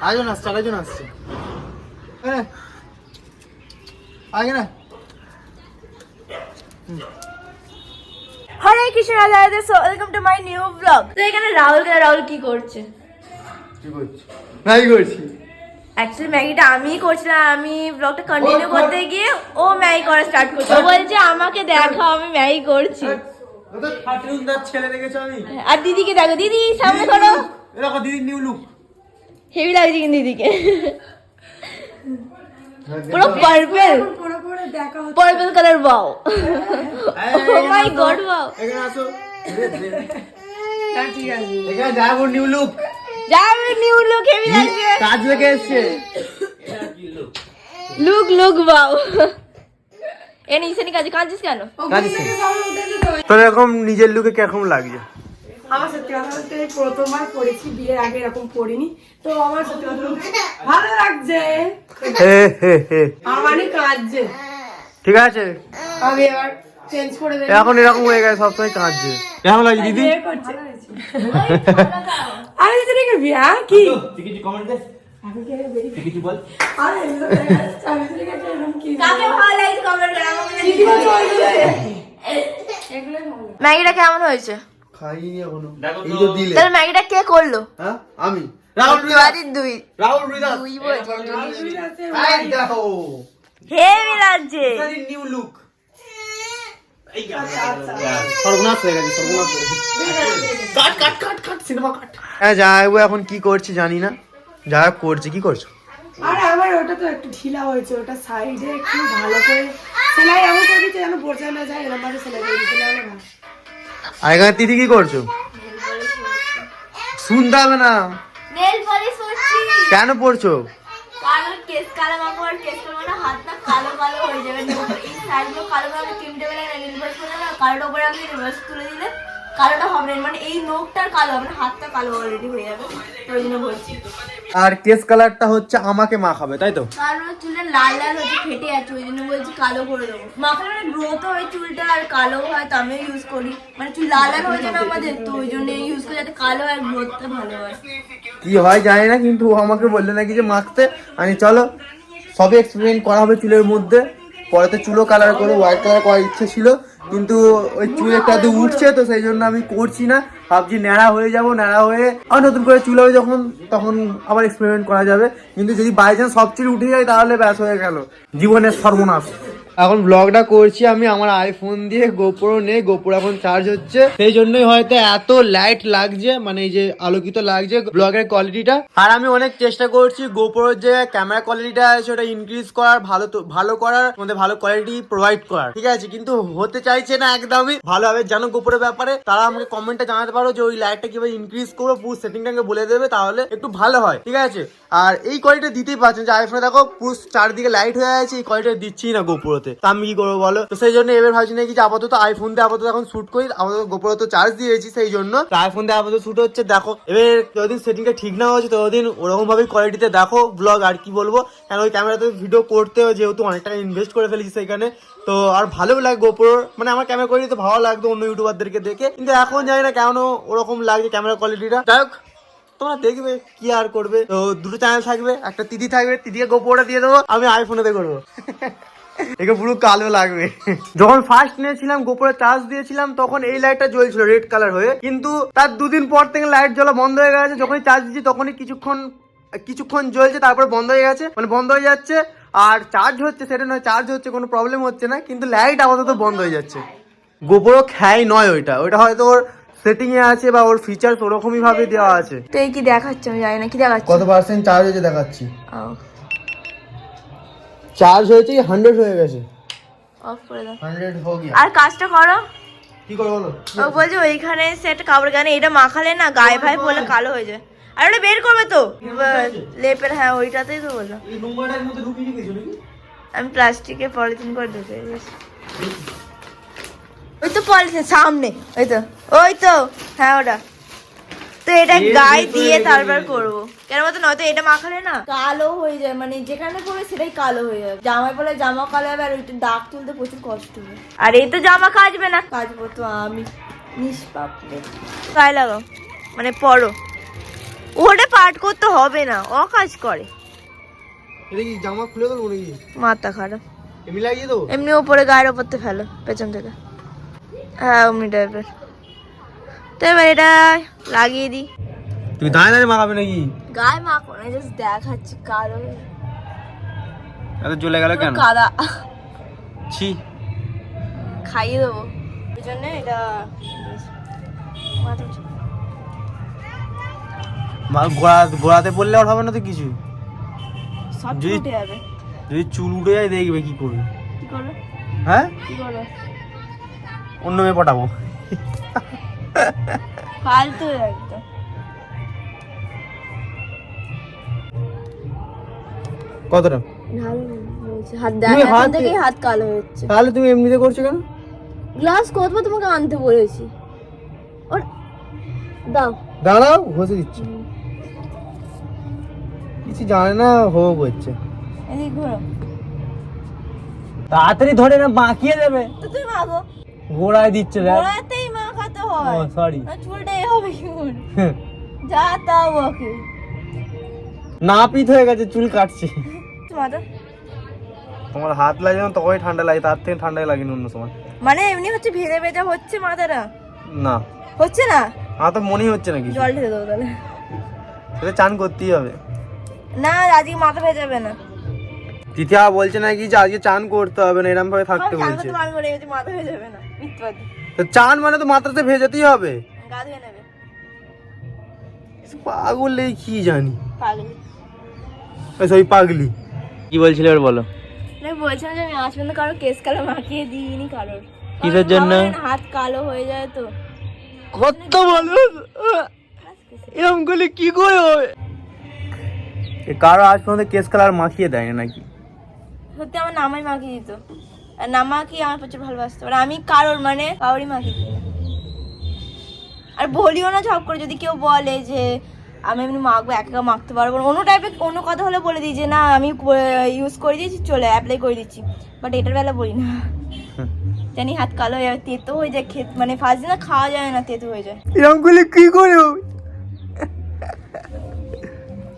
আরেকজন আসছে আরেকজন আসছে হ্যাঁ আগে না Hare Krishna Radha Radha so welcome to my new blog তো এখানে রাহুল কে রাহুল কি করছে কি করছি নাই করছি অ্যাকচুয়ালি ম্যাগিটা আমিই করছিলাম আমি ব্লগটা কন্টিনিউ করতে গিয়ে ও ম্যাগি করা স্টার্ট করছে ও বলছে আমাকে দেখাও আমি ম্যাগি করছি ছেলে দেখেছ আমি আর দিদিকে দেখো দিদি সামনে করো এরকম দিদি নিউ লুক হেভি লাগছে কিন্তু দিদিকে পুরো purple purple colour wow oh my God wow এখানে আসো। এখানে যাব নিউ লুক যাবে নিউ লুক হেভি লাগছে কাজ লেগে এসছে লুক লুক বাও এ নিশানি কাজে কাঁদছিস কেন? তোর এরকম নিজের লুকে কীরকম লাগছে? আমার সত্যি কথা বলতে প্রথমবার পড়েছি বিয়ের আগে এরকম পড়িনি তো আমার সত্যি কথা বলতে ভালো লাগছে। হে হে হে। আমারই কাঁদছে। ঠিক আছে। আমি এবার চেঞ্জ করে দেবো। এখন এরকম হয়ে গেছে সবসময় কাঁদছে। কেমন লাগছে দিদি? বিয়ে করছে। আরে এটা কি বিয়ে হ্যাঁ? কি? আমি কি আমি কাকে ভালো লাগছে কমেন্ট করে? আমাকে। ম্যাগিটা কেমন হয়েছে? খাইনি এখনও। এই তো। দিলে। তাহলে ম্যাগিটা কে করল? হ্যাঁ? আমি। রাহুল দুই। রাহুল দুই এই দেখো। নিউ লুক গেছে সর্বনাশ হয়ে গেছে। Cut cut cut cut cinema cut. যাইবো এখন কি করছি জানি না। যা হোক করছি। কি করছ? আরে আমার ওটা তো একটু ঢিলা হয়েছে। ওটা সাইডে একটু ভালো করে সেলাই এমন করে যেন বোঝা না যায় এরকম ভাবে সেলাই করে। আর এখানে দিদি কি করছ? শুনতে হবে না। কেন পড়ছো? কালোটা হবে মানে এই নোকটার কালো হবে হাতটা কালো অলরেডি হয়ে যাবে। তো ওই জন্য বলছি। আর কেস কালারটা হচ্ছে আমাকে মাখাবে তাই তো? কারণ চুলটা লাল লাল হচ্ছে ফেটে যাচ্ছে ওই জন্য বলছি কালো করে দেবো। মাখালে গ্রোথ হয় চুলটা আর কালো হয় তো আমিও ইউজ করি। মানে চুল লাল লাল হয়েছে না আমাদের তো ওই জন্য ইউজ করি যাতে কালো হয় গ্রোথটা ভালো হয়। কি হয় জানি না কিন্তু ও আমাকে বললে নাকি যে মাখতে। আমি চলো সবই এক্সপেরিমেন্ট করা হবে চুলের মধ্যে। পরে তো চুলও কালার করে হোয়াইট কালার করার ইচ্ছে ছিল কিন্তু ওই চুল একটা তো উঠছে তো সেই জন্য আমি করছি না। ভাবছি ন্যাড়া হয়ে যাব, ন্যাড়া হয়ে আর নতুন করে চুল হবে যখন, তখন আবার এক্সপেরিমেন্ট করা যাবে। কিন্তু যদি বাই চান্স সব চুল উঠে যায় তাহলে ব্যাস হয়ে গেল। জীবনের সর্বনাশ। এখন ব্লগটা করছি আমি আমার আইফোন দিয়ে গোপ্রো নেই গোপুর এখন চার্জ হচ্ছে। সেই জন্যই হয়তো এত লাইট লাগছে মানে এই যে আলোকিত লাগছে ব্লগের কোয়ালিটিটা আর আমি অনেক চেষ্টা করছি গোপ্রোর যে ক্যামেরা কোয়ালিটিটা আছে, ওটা ইনক্রিজ করার, ভালো ভালো করার মধ্যে ভালো কোয়ালিটি প্রোভাইড করার। ঠিক আছে, কিন্তু হতে চাইছে না একদমই। ভালোভাবে জানো গোপ্রোর ব্যাপারে? তারা আমাকে কমেন্টে জানাতে পারো যে ওই লাইটটা কীভাবে ইনক্রিজ করব, পুরো সেটিংটাকে বলে দেবে, তাহলে একটু ভালো হয়। ঠিক আছে? আর এই কোয়ালিটি দিতেই পারছেন যে আইফোনে দেখো, পুরো চারদিকে লাইট হয়ে আছে, এই কোয়ালিটি দিচ্ছি না গোপ্রোতে তা আমি কি করব বলো? তো সেই জন্য এবার ভাবছি নাকি যে আপাতত আইফোন দিয়ে আপাতত এখন শুট করি। আপাতত গোপ্রো তো চার্জ দিয়েছি সেই জন্য। আইফোন দিয়ে আপাতত শুট হচ্ছে, দেখো। এবার যতদিন সেটিংটা ঠিক না হচ্ছে ততদিন ওরকম ভাবে কোয়ালিটিতে দেখো ব্লগ আর কি বলব। কারণ ওই ক্যামেরাতে ভিডিও করতে যেহেতু অনেক টাকা ইনভেস্ট করে ফেলেছি সেখানে তো আর ভালো লাগে গোপ্রোর মানে আমার ক্যামেরা কোয়ালিটি তো ভালো লাগতো অন্য ইউটিউবারদেরকে দেখে। কিন্তু এখন জানি না কেন ওরকম লাগছে ক্যামেরা কোয়ালিটিটা যাই হোক, তোমরা দেখবে কি আর করবে। তো দুটো চ্যানেল থাকবে, একটা দিদি থাকবে দিদিকে গোপোটা দিয়ে দেবো, আমি আইফোনেতে করব। একে পুরো কালো লাগবে। যখন ফার্স্ট নিয়েছিলাম গোপরে চার্জ দিয়েছিলাম তখন এই লাইটটা জ্বলছিল রেড কালার হয়ে। কিন্তু তার দুদিন পর থেকে লাইট জ্বলা বন্ধ হয়ে গেছে। যখনই চার্জ দিচ্ছি তখনই কিছুক্ষণ কিছুক্ষণ জ্বলছে তারপরে বন্ধ হয়ে গেছে। মানে বন্ধ হয়ে যাচ্ছে। আর চার্জ হচ্ছে সেটা নয় চার্জ হচ্ছে কোনো প্রবলেম হচ্ছে না। কিন্তু লাইট আপাতত বন্ধ হয়ে যাচ্ছে। গোপরও খ্যাই নয় ওইটা। ওইটা হয়তো ওর সেটিং এ আছে বা ওর ফিচার্স ওরকমই ভাবে দেওয়া আছে। তো এই কি দেখাচ্ছে? আমি জানি না কি দেখাচ্ছে? কত পার্সেন্ট চার্জ হয়েছে দেখাচ্ছি? চার্জ হয়েছে হান্ড্রেড হয়ে গেছে। অফ করে দাও। হান্ড্রেড হো গিয়া। আর কাজটা করো। কি করে বলো? ও বলছে ওইখানে সে একটা কাপড় গানে এটা মাখালে না গায়ে ভাই বলে কালো হয়ে যায়। আর ওটা বের করবে তো? লেপের হ্যাঁ ওইটাতেই তো বললাম আমি প্লাস্টিকে পলিথিন করে ঢুকে। ওই তো পলিথিন সামনে। ওই তো ওই তো। হ্যাঁ ওটা। তো এটা গায়ে দিয়ে তারপর। করব। কেন বলতো নয়তো এটা মাখালে না? কালো হয়ে যায় মানে যেখানে পরে সেটাই কালো হয়ে যাবে। জামায় পরে জামা কালো হবে আর ওইটা দাগ তুলতে প্রচুর কষ্ট হবে আর এই তো জামা কাচবে না। কাচবো তো আমি নিষ্পাপ গায়ে লাগাও মানে পরো ওটা পাঠ করতে হবে না ও কাজ করে। এটা কি জামা খুলে দেবো নাকি? মাথা খারাপ। এমনি লাগিয়ে দেবো? এমনি ওপরে গায়ের ওপর ফেলো পেছন থেকে। হ্যাঁ অমনি টাইপের তো এবার এটা লাগিয়ে দিই তুমি দাঁড়িয়ে দাঁড়িয়ে মাখাবে নাকি? গায়ে মাখো না জাস্ট দেখাচ্ছি কালো এত জ্বলে গেল কেন? কাদা। ছি। খাইয়ে দেবো। এই জন্য এটা গোড়া গোড়াতে পড়লে আর হবে না তো কিছু। যদি চুল উঠে যায় দেখবে কি করবে। হ্যাঁ? অন্য মেয়ে পটাবো। ফালতু একদম। কতটা? হাত তুমি হাত- কালো হচ্ছে। তাহলে তুমি এমনিতে করছ কেন? গ্লাস কতবার তোমাকে আনতে বলেছি। ওর দাও। দাঁড়াও ঘষে দিচ্ছি। কিছু জানে না হো তাড়াতাড়ি ধরে না বাঁকিয়ে দেবে। তো তুমি গোড়ায় দিচ্ছে মাখাতে হয়। সরি না চুলটা এ হবে যা তাও ওকে। না পিত হয়ে গেছে চুল কাটছে। মাথা তোমার হাত লাগে না তখনই ঠান্ডা লাগে তার থেকে ঠান্ডা লাগে অন্য সময়। মানে এমনি হচ্ছে ভেজা ভেজা হচ্ছে মাথাটা? না। হচ্ছে না? আমার তো মনেই হচ্ছে না কিছু। জল ঢেলে দেবো তাহলে। সেটা চান করতেই হবে। না আজকে মাথা ভেজাবে না। তিথিয়া বলছে নাকি যে আজকে চান করতে হবে না এরকম ভাবে থাকতে আমি বলছে। না, এমনিতে মাথা ভেজাবে না মিথ্যাবাদী তো চান মানে তো মাথাতে ভেজাতেই হবে। গা ধুয়ে নেবে। পাগল কি জানি। পাগলি। সবই পাগলি। কি বলছিলে এবার বলো। না বলছিলাম যে আমি আজ পর্যন্ত কারোর কেস কালো মাখিয়ে দিইনি কারোর। কিসের জন্য? হাত কালো হয়ে যায় তো। কত বলো এরকম করলে কি করে হবে? কারও আজ পর্যন্ত কেস কালার মাখিয়ে দেয় না নাকি? সত্যি আমার নামাই মাখিয়ে দিত। আর নামাকি আমার প্রচুর ভালোবাসতো। আর আমি কারোর মানে কারোরই দিই আর বলিও না ঝপ করে, যদি কেউ বলে যে, আমি এমনি মাখবো, একা মাখতে পারব অন্য টাইপের অন্য কথা হলে বলে দিই যে, না, আমি ইউজ করে দিয়েছি, চলে অ্যাপ্লাই করে দিচ্ছি। বাট এটার বেলা বলি না। জানি হাত কালো হয়ে যাবে, তেতো হয়ে যায় খেত মানে ফার্স্ট দিন খাওয়া যায় না, তেতো হয়ে যায়। এরকম করলে কি করে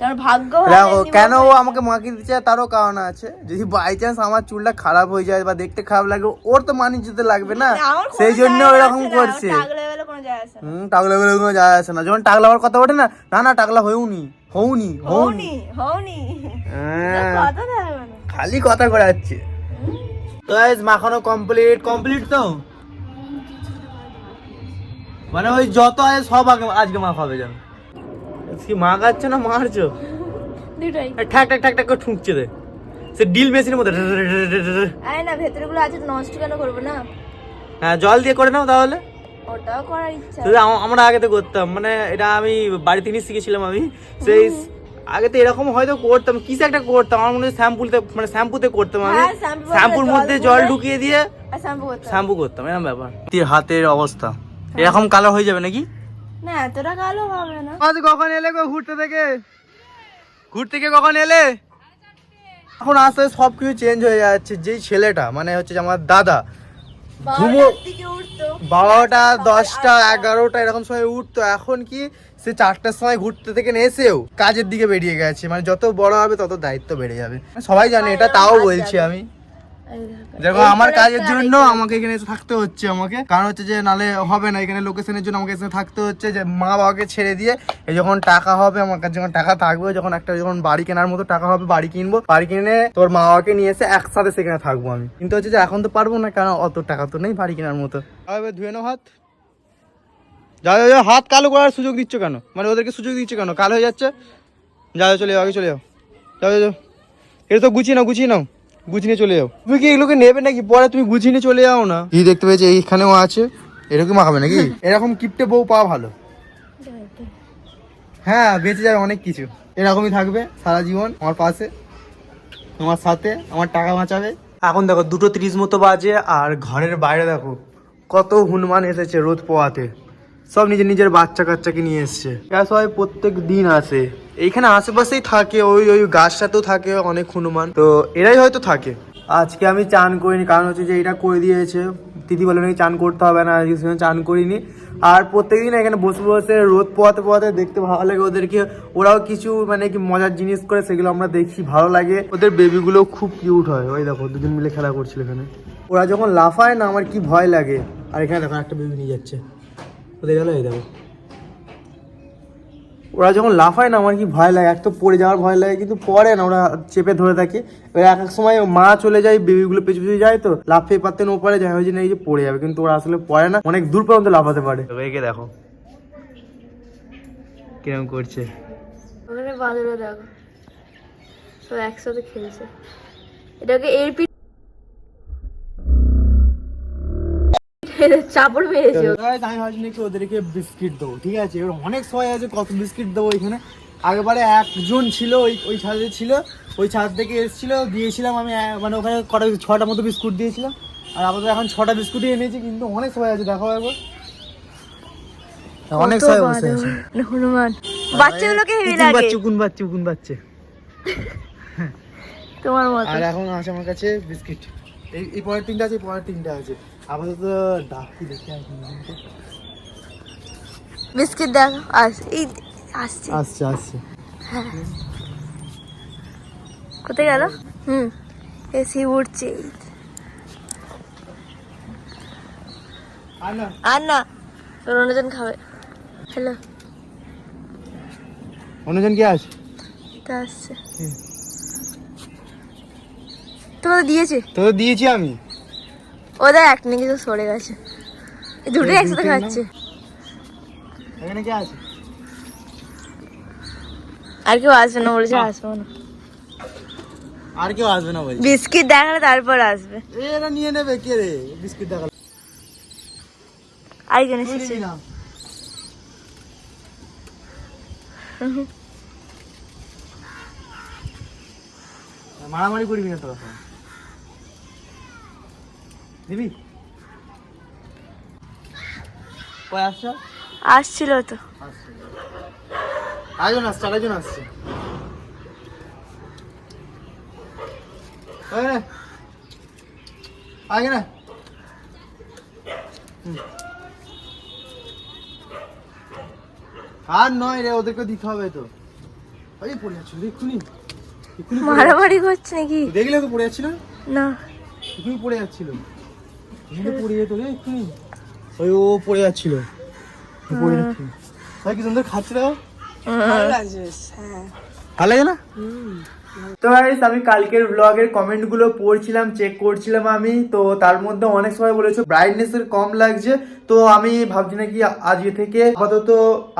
তার ভাগ্য ভালো কেন ও আমাকে মাখিয়ে দিচ্ছে তারও কারণ আছে? যদি বাই চান্স আমার চুলটা খারাপ হয়ে যায় বা দেখতে খারাপ লাগে ওর তো মানি যেতে লাগবে না। সেই জন্য ওরকম করছে। টাকলা বেলা কোনো যায় আসে না। হুম টাকলা বলে কোনো যায় আসে না। যখন টাকলা হওয়ার কথা ওঠে না না না টাকলা হয়েওনি হউনি হউনি হওনি হওনি। হ্যাঁ, কথা দেবে না। খালি কথা করে যাচ্ছে তো মাখানো কমপ্লিট কমপ্লিট তো? মানে ওই যত আছে সব আগে আজকে মাখাবে যেন। কি মাখাচ্ছে না মারছো? দুটোই। ঠ্যাক ঠ্যাক ঠ্যাক ঠ্যাক করে ঠুকছে রে সে ডিল মেশিনের মধ্যে আরে না ভেতরে গুলো আছে নষ্ট কেন করব না? হ্যাঁ জল দিয়ে করে নাও তাহলে। ওটাও করার ইচ্ছা। আমরা আগে তো করতাম মানে এটা আমি বাড়ি থেকে শিখেছিলাম আমি। সেই আগে তো এরকম হয়তো করতাম কিছু একটা করতাম? আমার মনে হয় শ্যাম্পুতে মানে শ্যাম্পুতে করতাম আমি। হ্যাঁ, শ্যাম্পুর মধ্যে জল ঢুকিয়ে দিয়ে শ্যাম্পু করতাম এরকম ব্যাপার। তির হাতের অবস্থা। এরকম কালার হয়ে যাবে নাকি? না এতটা কালো হবে না। আজ কখন এলে গো ঘুরতে থেকে? ঘুরতে থেকে কখন এলে? এখন আস্তে আস্তে সব কিছু চেঞ্জ হয়ে যাচ্ছে যেই ছেলেটা মানে হচ্ছে আমার দাদা। বারোটা দশটা এগারোটা এরকম সময় উঠতো। এখন কি সে চারটার সময় ঘুরতে থেকে এসেও কাজের দিকে বেরিয়ে গেছে। মানে যত বড় হবে তত দায়িত্ব বেড়ে যাবে। সবাই জানে এটা তাও বলছি আমি। দেখো। আমার কাজের জন্য আমাকে এখানে এসে থাকতে হচ্ছে আমাকে। কারণ হচ্ছে যে নালে হবে না এখানে লোকেশনের জন্য আমাকে এখানে থাকতে হচ্ছে যে মা বাবাকে ছেড়ে দিয়ে এই যখন টাকা হবে আমার কাছে যখন টাকা থাকবে যখন একটা যখন বাড়ি কেনার মতো টাকা হবে বাড়ি কিনবো বাড়ি কিনে তোর মা বাবাকে নিয়ে এসে একসাথে সেখানে থাকব আমি। কিন্তু হচ্ছে যে এখন তো পারব না কারণ অত টাকা তো নেই বাড়ি কেনার মতো। এবার ধুয়ে নাও হাত। যাও যাও, যাও হাত কালো করার সুযোগ দিচ্ছ কেন? মানে ওদেরকে সুযোগ দিচ্ছ কেন? কালো হয়ে যাচ্ছে। যাও যাও, চলে যাও আগে চলে যাও। যাও যাও, যাও এটা তো গুছিয়ে নাও গুছিয়ে নাও। গুছিয়ে নিয়ে চলে যাও। তুমি কি এগুলোকে নেবে নাকি? পরে তুমি গুছিয়ে নিয়ে চলে যাও না। কি দেখতে পেয়েছি? এইখানেও আছে। এরকম মাখাবে নাকি? এরকম কিপটে বউ পাওয়া ভালো। হ্যাঁ বেঁচে যাবে অনেক কিছু। এরকমই থাকবে সারা জীবন আমার পাশে তোমার সাথে আমার টাকা বাঁচাবে। এখন দেখো দুটো তিরিশ মতো বাজে আর ঘরের বাইরে দেখো কত হনুমান এসেছে রোদ পোয়াতে সব নিজের নিজের বাচ্চা কাচ্চাকে নিয়ে এসছে। এরা সবাই প্রত্যেক দিন আসে। এইখানে আশেপাশেই থাকে, ওই ওই গাছটাতেও থাকে অনেক হনুমান। তো এরাই হয়তো থাকে। আজকে আমি চান করিনি, কারণ হচ্ছে যে এটা করে দিয়েছে। দিদি বলে নাকি চান করতে হবে না চান করিনি। আর প্রত্যেকদিন এখানে বসে বসে রোদ পোয়াতে পোয়াতে দেখতে ভালো লাগে ওদেরকে। ওরাও কিছু মানে কি মজার জিনিস করে, সেগুলো আমরা দেখি, ভালো লাগে। ওদের বেবিগুলো খুব কিউট হয়। ওই দেখো, দুজন মিলে খেলা করছিল এখানে। ওরা যখন লাফায় না, আমার কি ভয় লাগে। আর এখানে দেখো, একটা বেবি নিয়ে যাচ্ছে। ওদের গেল? এই দেখো। ওরা যখন লাফায় না আমার কি ভয় লাগে? এক তো পড়ে যাওয়ার ভয় লাগে কিন্তু পড়ে না ওরা চেপে ধরে থাকে। এবার এক এক সময় মা চলে যায় বেবিগুলো পেছু পেছু যায় তো লাফিয়ে পারতেন ও পারে যায়। হয়েছে না এই যে পড়ে যাবে কিন্তু ওরা আসলে পড়ে না অনেক দূর পর্যন্ত লাফাতে পারে। একে দেখো। কীরকম করছে। ওখানে দেখো। সব একসাথে খেলছে। এটাকে এর চাপড় মেরেছে আমি ভাবছি নাকি ওদেরকে বিস্কিট দেবো ঠিক আছে? এবার অনেক সময় আছে কত বিস্কিট দেবো এখানে? আগেবারে একজন ছিল ওই ওই ছাদে ছিল ওই ছাদ থেকে এসেছিল দিয়েছিলাম আমি মানে ওখানে কটা ছটা মতো বিস্কুট দিয়েছিলাম। আর আপাতত এখন ছটা বিস্কুটই এনেছি কিন্তু অনেক সময় আছে দেখো একবার। অনেক সময় বসে আছে। মানে হনুমান। বাচ্চাগুলোকে হেভি লাগে। বাচ্চা তোমার মতো। আর এখন আছে আমার কাছে বিস্কিট। এই এই পরের তিনটা আছে এই পরের তিনটা আছে। আপাতত ডাকি দেখে বিস্কিট দেখো আস এই আসছে। আসছে আসছে। কোথায় গেল? হুম এসি উঠছে আর না তোর অন্যজন খাবে। হ্যালো। অন্যজন কি আছে তা আসছে। তোমাকে দিয়েছে। তো দিয়েছি আমি। ওদের এক নাকি তো সরে গেছে। দুটোই একসাথে খাচ্ছে। এখানে কি আছে? আর কেউ আসবে না বলেছে আসব না। আর কেউ আসবে না বলছি। বিস্কিট দেখালে তারপর আসবে। এরা নিয়ে নেবে কে রে? বিস্কিট দেখাল। তুই এসেছে মারামারি করবি না তোরা। দিবি কয় আসছো? আসছিল তো। আরেকজন আসছে আরেকজন আসছে। আগে না। আর নয় রে ওদেরকে দিতে হবে তো। ওই পড়ে যাচ্ছিল এক্ষুনি। এক্ষুনি মারামারি করছে নাকি। দেখলে তো পড়ে যাচ্ছিল না? এক্ষুনি পড়ে যাচ্ছিল পড়ে যেত রে এক্ষুনি ওই ও পড়ে যাচ্ছিল। পড়ে যাচ্ছিল। ভাই কি সুন্দর খাচ্ছে দেখো? ভালো লাগছে হ্যাঁ। ভালো লাগে না? তো গাইস আমি কালকের ব্লগের কমেন্টগুলো পড়ছিলাম চেক করছিলাম আমি। তো তার মধ্যে অনেক সময় বলেছ ব্রাইটনেস এর কম লাগছে। তো আমি ভাবছি নাকি আজকে থেকে আপাতত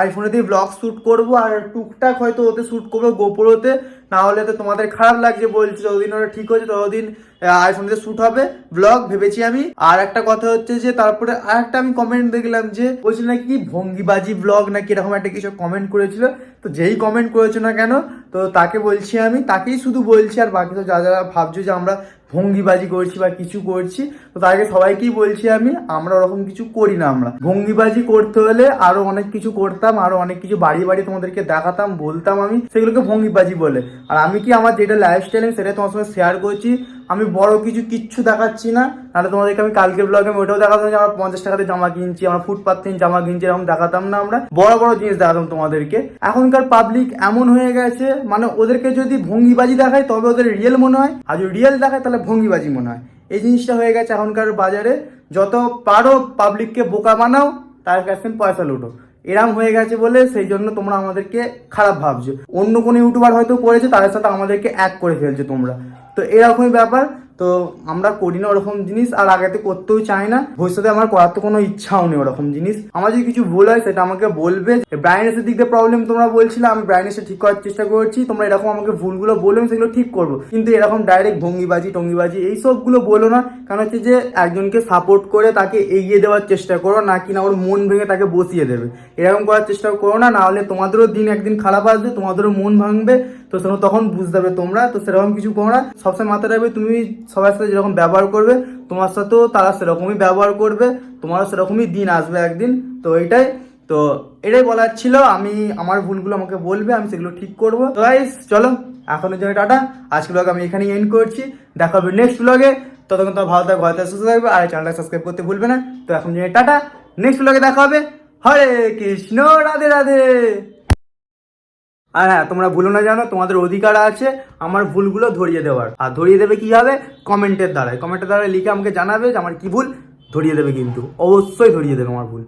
আইফোনেতেই ব্লগ শুট করব। আর টুকটাক হয়তো ওতে শুট করব গোপরোতে না হলে তো তোমাদের খারাপ লাগছে বলছি যতদিন ওটা ঠিক হয়েছে ততদিন আইফোনেতে শ্যুট হবে। ব্লগ ভেবেছি আমি। আর একটা কথা হচ্ছে যে, তারপরে আর একটা আমি কমেন্ট দেখলাম যে, বলছিল নাকি ভঙ্গিবাজি ব্লগ নাকি এরকম একটা কিছু কমেন্ট করেছিল। তো যেই কমেন্ট করেছ না কেন, তো তাকে বলছি আমি, তাকেই শুধু বলছি, আর বাকি তো যা যারা ভাবছ যে আমরা ভঙ্গিবাজি করছি বা কিছু করছি, তো তাকে সবাইকেই বলছি আমি, আমরা ওরকম কিছু করি না আমরা। ভঙ্গিবাজি করতে হলে আরও অনেক কিছু করতাম, আরও অনেক কিছু বাড়ি বাড়ি তোমাদেরকে দেখাতাম, বলতাম আমি, সেগুলোকে ভঙ্গিবাজি বলে। আর আমি কি আমার যেটা লাইফস্টাইল সেটা তোমার সঙ্গে শেয়ার করছি, আমি বড় কিছু কিচ্ছু দেখাচ্ছি না, নাহলে তোমাদেরকে আমি কালকে ব্লগে আমি ওটাও দেখাতাম যে আমরা পঞ্চাশ টাকাতে জামা কিনছি, আমরা ফুটপাত থেকে জামা কিনছি, এরকম দেখাতাম না আমরা। বড় বড় জিনিস দেখাতাম তোমাদেরকে। এখনকার পাবলিক এমন হয়ে গেছে মানে ওদেরকে যদি ভঙ্গিবাজি দেখায়, তবে ওদের রিয়েল মনে হয়। আর যদি রিয়েল দেখায়, তাহলে ভঙ্গিবাজি মনে হয়। এই জিনিসটা হয়ে গেছে এখনকার বাজারে। যত পারো পাবলিককে বোকা বানাও, তার কাছে পয়সা লুটো। এরাম হয়ে গেছে বলে সেই জন্য তোমরা আমাদেরকে খারাপ ভাবছ। অন্য কোনো ইউটিউবার হয়তো করেছে, তাদের সাথে আমাদেরকে এক করে ফেলছো তোমরা। তো এরকমই ব্যাপার। তো আমরা করি না ওরকম জিনিস, আর আগেতে করতেও চাই না। ভবিষ্যতে আমার করার তো কোনো ইচ্ছাও নেই ওরকম জিনিস। আমার যদি কিছু ভুল হয়, সেটা আমাকে বলবে। ব্রাইনেসের দিক দিয়ে প্রবলেম তোমরা বলছিলে আমি ব্রাইনেসটা ঠিক করার চেষ্টা করছি। তোমরা এরকম আমাকে ভুলগুলো বলবে, আমি সেগুলো ঠিক করব। কিন্তু এরকম ডাইরেক্ট ভঙ্গিবাজি, টঙ্গিবাজি, এই সবগুলো বলো না। কারণ হচ্ছে যে, একজনকে সাপোর্ট করে তাকে এগিয়ে দেওয়ার চেষ্টা করো, না কিনা ওর মন ভেঙে তাকে বসিয়ে দেবে। এরকম করার চেষ্টা করো না না হলে তোমাদেরও দিন একদিন খারাপ আসবে, তোমাদেরও মন ভাঙবে। তো সেরকম তখন বুঝতে পারবে তোমরা, তো সেরকম কিছু করো না। সবসময় মাথায় রাখবে, তুমি সবার সাথে যেরকম ব্যবহার করবে, তোমার সাথেও তারা সেরকমই ব্যবহার করবে, তোমারও সেরকমই দিন আসবে একদিন। তো এটাই তো এটাই বলার ছিল। আমি, আমার ভুলগুলো আমাকে বলবে, আমি সেগুলো ঠিক করব। তো গাইস চলো, এখনের জন্য টাটা। আজকে ব্লগ আমি এখানেই এন্ড করছি। দেখা হবে নেক্সট ব্লগে ততক্ষণ তো ভালো থাকবে থাকবে সুস্থ থাকবে, আর চ্যানেলটা সাবস্ক্রাইব করতে ভুলবে না। তো এখন জন্য টাটা। নেক্সট ব্লগে দেখা হবে। হরে কৃষ্ণ, রাধে রাধে। আর হ্যাঁ তোমরা ভুলো না জানো, তোমাদের অধিকার আছে আমার ভুলগুলো ধরিয়ে দেওয়ার। আর ধরিয়ে দেবে কি হবে? কমেন্টের দ্বারাই কমেন্টের দ্বারা লিখে আমাকে জানাবে যে আমার কি ভুল, ধরিয়ে দেবে কিন্তু। অবশ্যই ধরিয়ে দেবে আমার ভুল।